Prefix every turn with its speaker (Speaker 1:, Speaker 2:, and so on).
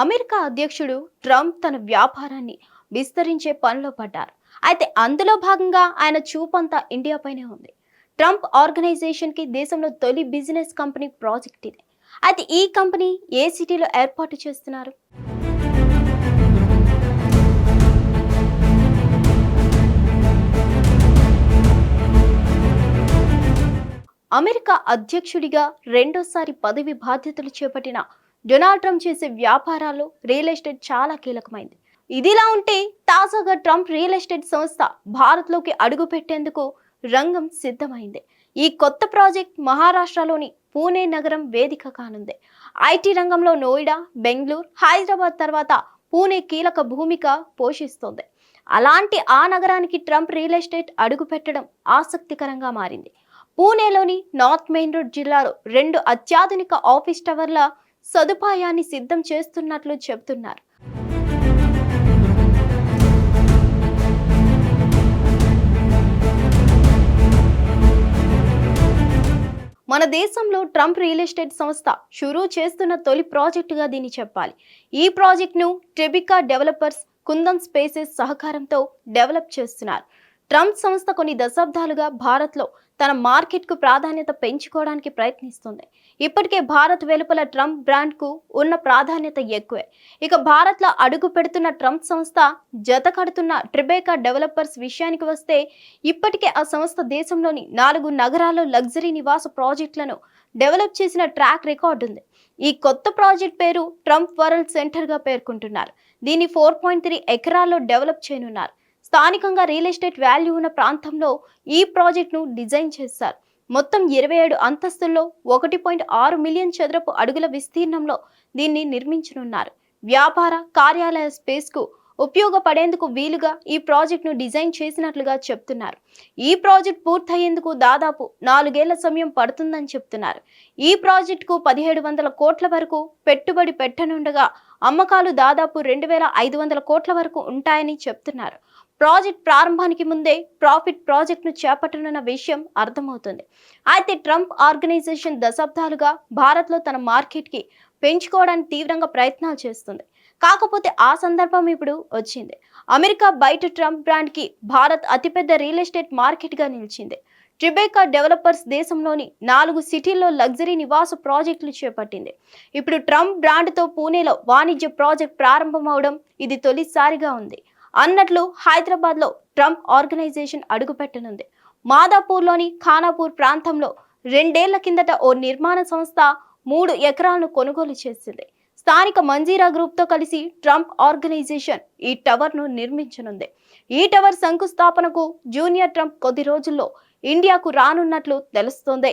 Speaker 1: America అధ్యక్షుడు Trump తన వ్యాపారాన్ని విస్తరించే పనిలో పడ్డారు. అయితే అందులో భాగంగా ఆయన చూపంతా ఇండియాపైనే ఉంది. ట్రంప్ ఆర్గనైజేషన్కి దేశంలో తొలి బిజినెస్ కంపెనీ ప్రాజెక్ట్ ఇది. అయితే ఈ కంపెనీ ఏ సిటీలో ఏర్పాటు చేస్తున్నారు? అమెరికా అధ్యక్షుడిగా రెండోసారి పదవి బాధ్యతలు చేపట్టిన డొనాల్డ్ ట్రంప్ చేసే వ్యాపారాల్లో రియల్ ఎస్టేట్ చాలా కీలకమైంది. ఇదిలా ఉంటే తాజాగా ట్రంప్ రియల్ ఎస్టేట్ సంస్థ భారత్లోకి అడుగు పెట్టేందుకు రంగం సిద్ధమైంది. ఈ కొత్త ప్రాజెక్ట్ మహారాష్ట్రలోని పూణే నగరం వేదిక కానుంది. ఐటీ రంగంలో నోయిడా బెంగళూరు హైదరాబాద్ తర్వాత పూణే కీలక భూమిక పోషిస్తోంది. అలాంటి ఆ నగరానికి ట్రంప్ రియల్ ఎస్టేట్ అడుగు పెట్టడం ఆసక్తికరంగా మారింది. పూణేలోని నార్త్ మెయిన్ రోడ్ జిల్లాలో రెండు అత్యాధునిక ఆఫీస్ టవర్ల సదుపాయాన్ని సిద్ధం చేస్తున్నట్లు చెబుతున్నారు. మన దేశంలో ట్రంప్ రియల్ ఎస్టేట్ సంస్థ షురూ చేస్తున్న తొలి ప్రాజెక్టుగా దీన్ని చెప్పాలి. ఈ ప్రాజెక్ట్ను ట్రెబికా డెవలపర్స్ కుందన్ స్పేసెస్ సహకారంతో డెవలప్ చేస్తున్నారు. ట్రంప్ సంస్థ కొన్ని దశాబ్దాలుగా భారత్లో తన మార్కెట్కు ప్రాధాన్యత పెంచుకోవడానికి ప్రయత్నిస్తుంది. ఇప్పటికే భారత్ వెలుపల ట్రంప్ బ్రాండ్కు ఉన్న ప్రాధాన్యత ఎక్కువే. ఇక భారత్లో అడుగు పెడుతున్న ట్రంప్ సంస్థ జత కడుతున్న ట్రిబేకా డెవలపర్స్ విషయానికి వస్తే ఇప్పటికే ఆ సంస్థ దేశంలోని నాలుగు నగరాల్లో లగ్జరీ నివాస ప్రాజెక్టులను డెవలప్ చేసిన ట్రాక్ రికార్డు ఉంది. ఈ కొత్త ప్రాజెక్ట్ పేరు ట్రంప్ వరల్డ్ సెంటర్గా పేర్కొంటున్నారు. దీన్ని ఫోర్ పాయింట్ త్రీ ఎకరాల్లో డెవలప్ చేయనున్నారు. స్థానికంగా రియల్ ఎస్టేట్ వాల్యూ ఉన్న ప్రాంతంలో ఈ ప్రాజెక్ట్ను డిజైన్ చేశారు. మొత్తం ఇరవై ఏడు అంతస్తుల్లో ఒకటి పాయింట్ ఆరు మిలియన్ చదరపు అడుగుల విస్తీర్ణంలో దీన్ని నిర్మించనున్నారు. వ్యాపార కార్యాలయ స్పేస్కు ఉపయోగపడేందుకు వీలుగా ఈ ప్రాజెక్ట్ను డిజైన్ చేసినట్లుగా చెప్తున్నారు. ఈ ప్రాజెక్ట్ పూర్తయ్యేందుకు దాదాపు నాలుగేళ్ళ సమయం పడుతుందని చెప్తున్నారు. ఈ ప్రాజెక్టుకు పదిహేడు వందల కోట్ల వరకు పెట్టుబడి పెట్టనుండగా అమ్మకాలు దాదాపు రెండు వేల ఐదు వందల కోట్ల వరకు ఉంటాయని చెప్తున్నారు. ప్రాజెక్ట్ ప్రారంభానికి ముందే ప్రాఫిట్ ప్రాజెక్ట్ను చేపట్టనున్న విషయం అర్థమవుతుంది. అయితే ట్రంప్ ఆర్గనైజేషన్ దశాబ్దాలుగా భారత్లో తన మార్కెట్కి పెంచుకోవడానికి తీవ్రంగా ప్రయత్నాలు చేస్తుంది. కాకపోతే ఆ సందర్భం ఇప్పుడు వచ్చింది. అమెరికా బయట ట్రంప్ బ్రాండ్కి భారత్ అతిపెద్ద రియల్ ఎస్టేట్ మార్కెట్గా నిలిచింది. ట్రిబేకా డెవలపర్స్ దేశంలోని నాలుగు సిటీల్లో లగ్జరీ నివాస ప్రాజెక్టులు చేపట్టింది. ఇప్పుడు ట్రంప్ బ్రాండ్తో పూణేలో వాణిజ్య ప్రాజెక్ట్ ప్రారంభమవడం ఇది తొలిసారిగా ఉంది. అన్నట్లు హైదరాబాద్లో ట్రంప్ ఆర్గనైజేషన్ అడుగుపెట్టనుంది. మాదాపూర్లోని ఖానాపూర్ ప్రాంతంలో రెండేళ్ళ కిందట ఓ నిర్మాణ సంస్థ మూడు ఎకరాలను కొనుగోలు చేసింది. స్థానిక మంజీరా గ్రూప్తో కలిసి ట్రంప్ ఆర్గనైజేషన్ ఈ టవర్ను నిర్మించనుంది. ఈ టవర్ శంకుస్థాపనకు జూనియర్ ట్రంప్ కొద్ది రోజుల్లో ఇండియాకు రానున్నట్లు తెలుస్తోంది.